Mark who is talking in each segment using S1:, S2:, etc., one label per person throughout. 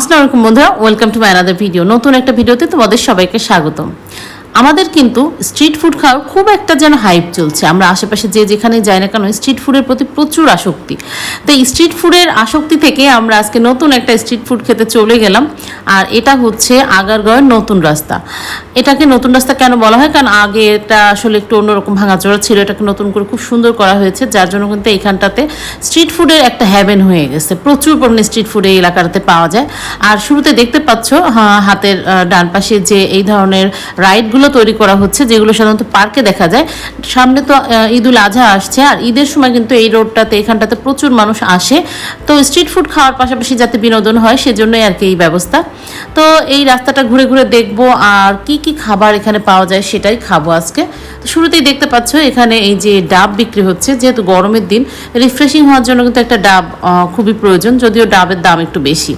S1: আসসালামু আলাইকুম বন্ধুরা welcome to my another video নতুন একটা ভিডিওতে তোমাদের সবাইকে স্বাগতম। আমাদের কিন্তু স্ট্রিট ফুড খাওয়ার খুব একটা যেন হাইপ চলছে। আমরা আশেপাশে যে যেখানে যাই না কেন স্ট্রিট ফুডের প্রতি প্রচুর আসক্তি। তো এই স্ট্রিট ফুডের আসক্তি থেকে আমরা আজকে নতুন একটা স্ট্রিট ফুড খেতে চলে গেলাম, আর এটা হচ্ছে আগারগাঁওয়ের নতুন রাস্তা। এটাকে নতুন রাস্তা কেন বলা হয়? কারণ আগে এটা আসলে একটু অন্যরকম ভাঙাচোরা ছিল, এটাকে নতুন করে খুব সুন্দর করা হয়েছে, যার জন্য কিন্তু এইখানটাতে স্ট্রিট ফুডের একটা হ্যাভেন হয়ে গেছে। প্রচুর পরিমাণে স্ট্রিট ফুড এই এলাকাটাতে পাওয়া যায়। আর শুরুতে দেখতে পাচ্ছ হাতের ডান পাশে যে এই ধরনের রাইডগুলো তৈরি করা হচ্ছে, যেগুলো সাধারণত পার্কে দেখা যায়। সামনে তো ঈদুল আজহা আসছে, আর ঈদের সময় কিন্তু এই রোডটাতে, এখানটাতে প্রচুর মানুষ আসে। তো স্ট্রিট ফুড খাওয়ার পাশাপাশি যাতে বিনোদন হয়, সেজন্যই আর কি এই ব্যবস্থা। তো এই রাস্তাটা ঘুরে ঘুরে দেখব, আর কি কি খাবার এখানে পাওয়া যায় সেটাই খাব আজকে। তো শুরুতেই দেখতে পাচ্ছ, এখানে এই যে ডাব বিক্রি হচ্ছে, যেহেতু গরমের দিন রিফ্রেশিং হওয়ার জন্য কিন্তু একটা ডাব খুবই প্রয়োজন, যদিও ডাবের দাম একটু বেশি।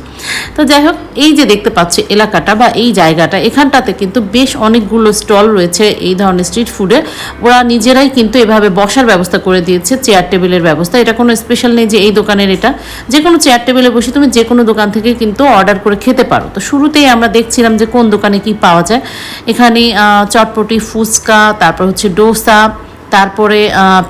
S1: তো যাই হোক, এই যে দেখতে পাচ্ছ এলাকাটা বা এই জায়গাটা, এখানটাতে কিন্তু বেশ অনেকগুলো স্টল রয়েছে এই ধরনের স্ট্রিট ফুডে। ওরা নিজেরাই কিন্তু এভাবে বসার ব্যবস্থা করে দিয়েছে, চেয়ার টেবিলের ব্যবস্থা। এটা কোনো স্পেশাল নেই যে এই দোকানের এটা। যে কোনো চেয়ার টেবিলে বসে তুমি যে কোনো দোকান থেকে কিন্তু অর্ডার করে খেতে পারো। তো শুরুতেই আমরা দেখছিলাম যে কোন দোকানে কি পাওয়া যায়। এখানে চটপটি, ফুচকা, তারপর হচ্ছে ডোসা, তারপরে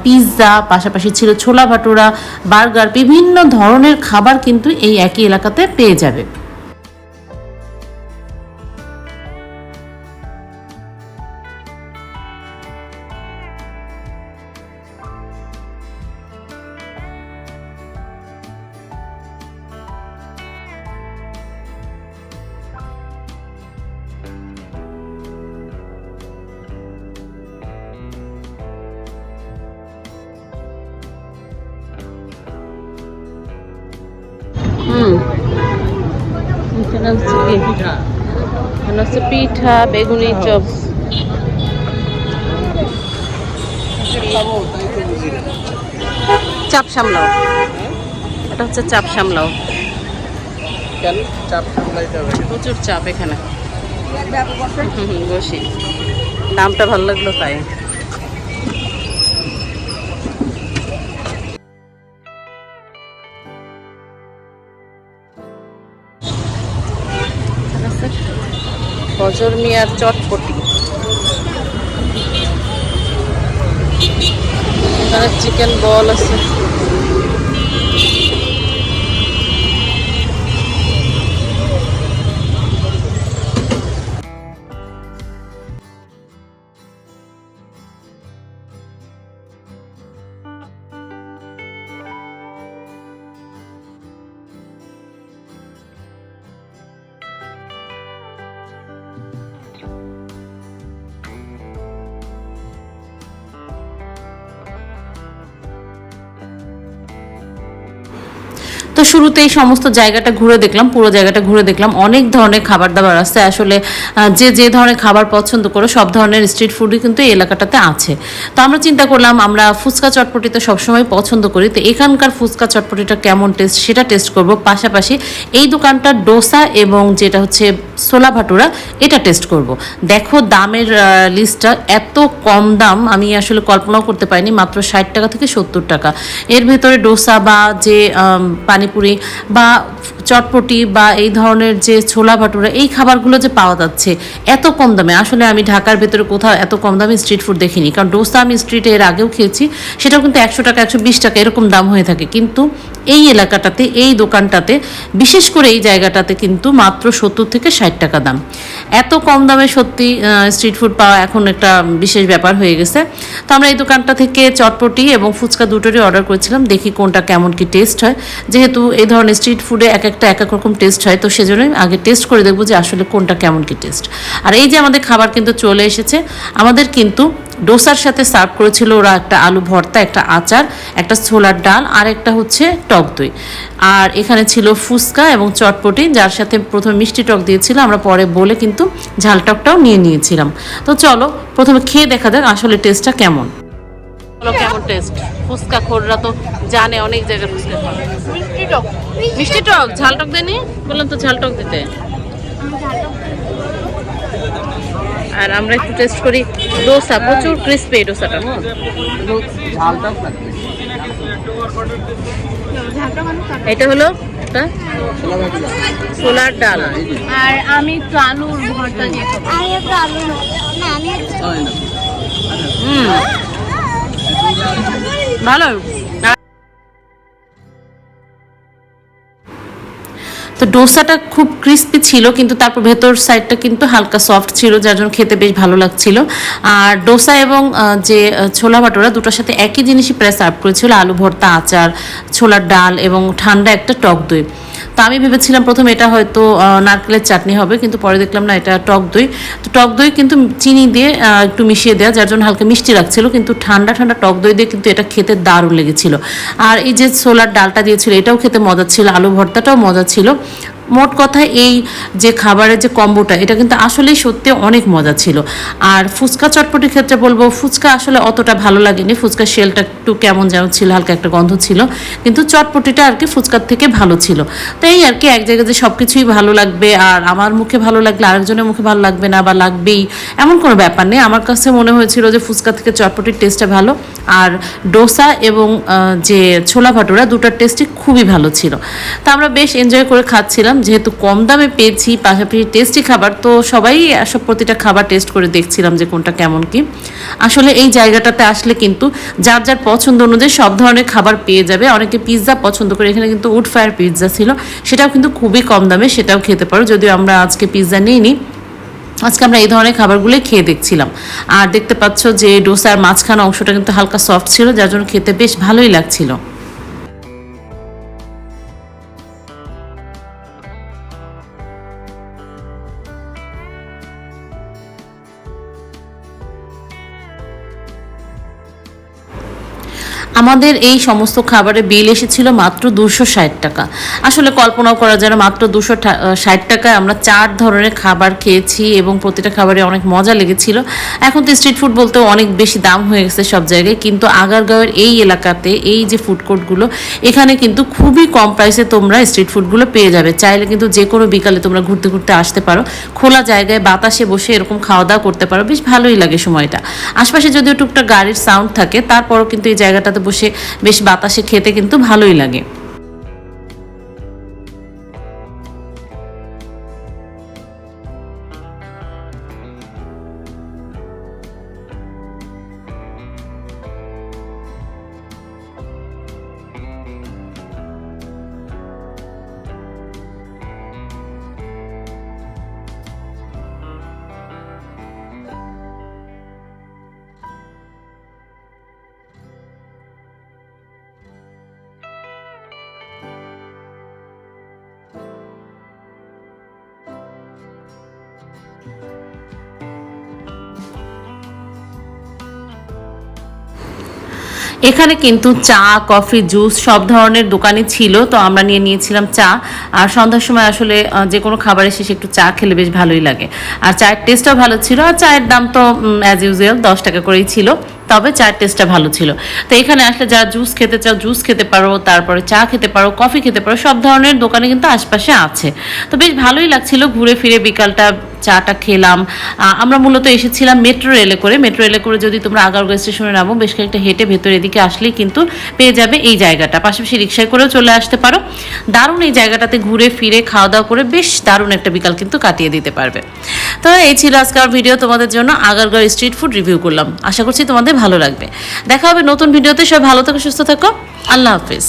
S1: পিৎজা, পাশাপাশি ছিল ছোলা ভাটুরা, বার্গার, বিভিন্ন ধরনের খাবার কিন্তু এই একই এলাকাতে পেয়ে যাবে। এখানে হচ্ছে কি এখানে হচ্ছে পিঠা বেগুনি চপ। চাপ সামলাও। এটা হচ্ছে চাপ সামলাও। প্রচুর চাপ এখানে। বসি। দামটা ভালো লাগল তাই। ফজর মিয়ার চটপটি। চিকেন বল আছে। তো শুরুতেই সমস্ত জায়গাটা ঘুরে দেখলাম, পুরো জায়গাটা ঘুরে দেখলাম। অনেক ধরনের খাবার দাবার আছে। আসলে যে যে ধরনের খাবার পছন্দ করো সব ধরনের স্ট্রিট ফুডই কিন্তু এই এলাকাটাতে আছে। তো আমরা চিন্তা করলাম, আমরা ফুচকা চটপটি তো সবসময় পছন্দ করি। তো এখানকার ফুচকা চটপটিটা কেমন টেস্ট, সেটা টেস্ট করব। পাশাপাশি এই দোকানটার ডোসা এবং যেটা হচ্ছে ছোলা ভাটুরা, এটা টেস্ট করব। দেখো দামের লিস্টটা এত কম দাম, আমি আসলে কল্পনাও করতে পারিনি, মাত্র ষাট টাকা থেকে সত্তর টাকা। এর ভেতরে ডোসা বা যে পানিপুরি বা চটপটি বা এই ধরনের যে ছোলা ভাটুরা, এই খাবারগুলো যে পাওয়া যাচ্ছে, এত কম দামে। আসলে আমি ঢাকার ভেতরে কোথাও এত কম দামে স্ট্রিট ফুড দেখিনি, কারণ ডোসা আমি স্ট্রিটে এর আগেও খেয়েছি, সেটাও কিন্তু একশো টাকা, একশো বিশ টাকা এরকম দাম হয়ে থাকে। কিন্তু এই এলাকাটাতে, এই দোকানটাতে, বিশেষ করে এই জায়গাটাতে কিন্তু মাত্র সত্তর থেকে ষাট টাকা দাম। এত কম দামে সত্যি স্ট্রিট ফুড পাওয়া এখন একটা বিশেষ ব্যাপার হয়ে গেছে। তো আমরা এই দোকানটা থেকে চটপটি এবং ফুচকা দুটোরই অর্ডার করেছিলাম, দেখি কোনটা কেমন কি টেস্ট হয়। যেহেতু এই ধরনের স্ট্রিট ফুডে এক একটা, এক এক রকম টেস্ট হয়, তো সেজন্যই আগে টেস্ট করে দেখব যে আসলে কোনটা কেমন কি টেস্ট আর এই যে আমাদের খাবার কিন্তু চলে এসেছে, আমাদের কিন্তু ডোসার সাথে সার্ভ করেছিল ওরা একটা আলু ভর্তা একটা আচার একটা ছোলার ডাল আর একটা হচ্ছে টক দই। আর এখানে ছিল ফুচকা এবং চটপটি যার সাথে প্রথমে মিষ্টি টক দিয়েছিল আমরা পরে বলে কিন্তু ঝাল টকটাও নিয়ে নিয়েছিলাম। তো চলো প্রথমে খেয়ে দেখা যাক আসলে টেস্টটা কেমন। বলো কেমন টেস্ট ফুচকা খোররা তো জানে অনেক জায়গায় ফুচকা
S2: মিষ্টি টক।
S1: মিষ্টি টক? ঝাল টক দেনি বললাম তো ঝাল টক দিতে। আর আমরা একটু টেস্ট করি ডোসা প্রচুর ক্রিস্পি এই ডোসাটা এটা হলো ছোলার ডাল।
S2: আর আমি একটু আলুর ভর্তা দিয়ে
S1: ভালো। তো ডোসাটা খুব ক্রিস্পি ছিল, কিন্তু তারপর ভেতর সাইডটা কিন্তু হালকা সফট ছিল, যার জন্য খেতে বেশ ভালো লাগছিল। আর ডোসা এবং যে ছোলা ভাটোরা দুটোর সাথে একই জিনিসই প্রায় সার্ভ করেছিল, আলু ভর্তা, আচার, ছোলার ডাল এবং ঠান্ডা একটা টক দই। তো আমি ভেবেছিলাম প্রথমে এটা হয়তো নারকেলের চাটনি হবে, কিন্তু পরে দেখলাম না, এটা টক দই। তো টক দই কিন্তু চিনি দিয়ে একটু মিশিয়ে দেওয়া যার জন্য হালকা মিষ্টি লাগছিল, কিন্তু ঠান্ডা ঠান্ডা টক দই দিয়ে কিন্তু এটা খেতে দারুণ লেগেছিল। আর এই যে ছোলার ডালটা দিয়েছিল, এটাও খেতে মজা ছিল, আলু ভর্তাটাও মজা ছিল। মোট কথা এই যে খাবারের যে কম্বোটা, এটা কিন্তু আসলেই সত্যি অনেক মজা ছিল। আর ফুচকা চটপটির ক্ষেত্রে বলব, ফুচকা আসলে অতটা ভালো লাগেনি। ফুচকার শেলটা একটু কেমন যেন ছিল, হালকা একটা গন্ধ ছিল। কিন্তু চটপটিটা আর কি ফুচকার থেকে ভালো ছিল। তো এই আর কি এক জায়গায় যে সব কিছুই ভালো লাগবে, আর আমার মুখে ভালো লাগলে আরেকজনের মুখে ভালো লাগবে না বা লাগবেই, এমন কোনো ব্যাপার নেই। আমার কাছে মনে হয়েছিল যে ফুচকা থেকে চটপটির টেস্টটা ভালো। আর ডোসা এবং যে ছোলা ভাটুরা, দুটার টেস্টই খুবই ভালো ছিল। তা আমরা বেশ এনজয় করে খাচ্ছিলাম। যেহেতু কম দামে পেয়েছি, পাশাপাশি টেস্টি খাবার, তো সবাই সব প্রতিটা খাবার টেস্ট করে দেখছিলাম যে কোনটা কেমন কি। আসলে এই জায়গাটাতে আসলে কিন্তু যার যার পছন্দ অনুযায়ী সব ধরনের খাবার পেয়ে যাবে। অনেকে পিৎজা পছন্দ করে, এখানে কিন্তু উড ফায়ার পিৎজা ছিল। সেটাও কিন্তু খুবই কম দামে, সেটাও খেতে পারো। যদিও আমরা আজকে পিৎজা নিইনি, আজকে আমরা এই ধরনের খাবারগুলোই খেয়ে দেখছিলাম। আর দেখতে পাচ্ছ যে ডোসার মাঝখানে অংশটা কিন্তু হালকা সফট ছিল, যার জন্য খেতে বেশ ভালোই লাগছিল। আমাদের এই সমস্ত খাবারের বিল এসেছিল মাত্র দুশো ষাট টাকা। আসলে কল্পনাও করা যায় মাত্র দুশো ষাট টাকায় আমরা চার ধরনের খাবার খেয়েছি এবং প্রতিটা খাবারে অনেক মজা লেগেছিল। এখন তো স্ট্রিট ফুড বলতে অনেক বেশি দাম হয়ে গেছে সব জায়গায়, কিন্তু আগারগাঁওয়ের এই এলাকাতে এই যে ফুড কোর্টগুলো এখানে কিন্তু খুবই কম প্রাইসে তোমরা স্ট্রিট ফুডগুলো পেয়ে যাবে। চাইলে কিন্তু যে কোনো বিকালে তোমরা ঘুরতে ঘুরতে আসতে পারো। খোলা জায়গায় বাতাসে বসে এরকম খাওয়া দাওয়া করতে পারো, বেশ ভালোই লাগে সময়টা। আশপাশে যদিও টুকটাক গাড়ির সাউন্ড থাকে, তারপরও কিন্তু এই জায়গাটাতে বসে বেশ বাতাসে খেতে কিন্তু ভালোই লাগে। এখানে কিন্তু চা, কফি, জুস সব ধরনের দোকানে ছিল, তো আমরা নিয়ে নিয়েছিলাম চা। আর সন্ধ্যার সময় আসলে যে কোনো খাবারের শেষে একটু চা খেলে বেশ ভালোই লাগে। আর চায়ের টেস্টটাও ভালো ছিল, আর চায়ের দাম তো অ্যাজ ইউজুয়াল দশ টাকা করেই ছিল। তবে চায়ের টেস্টটা ভালো ছিল। তো এখানে আসলে যারা জুস খেতে চাও জুস খেতে পারো, তারপরে চা খেতে পারো কফি খেতে পারো, সব ধরনের দোকানে কিন্তু আশপাশে আছে। তো বেশ ভালোই লাগছিল ঘুরে ফিরে বিকালটা, চাটা খেলাম। আমরা মূলত এসেছিলাম মেট্রো রেলে করে। মেট্রো রেলে করে যদি তোমরা আগারগাঁও স্টেশনে নামো, বেশ কয়েকটা হেঁটে ভেতরে এদিকে আসলেই কিন্তু পেয়ে যাবে এই জায়গাটা। পাশাপাশি রিক্সায় করেও চলে আসতে পারো। দারুণ এই জায়গাটাতে ঘুরে ফিরে খাওয়া দাওয়া করে বেশ দারুণ একটা বিকাল কিন্তু কাটিয়ে দিতে পারবে। তো এই ছিল আজকের ভিডিও তোমাদের জন্য আগারগড় স্ট্রিট ফুড রিভিউ করলাম। আশা করছি তোমাদের ভালো লাগবে। দেখা হবে নতুন ভিডিওতে। সবাই ভালো থাকো, সুস্থ থাকো। আল্লাহ হাফিজ।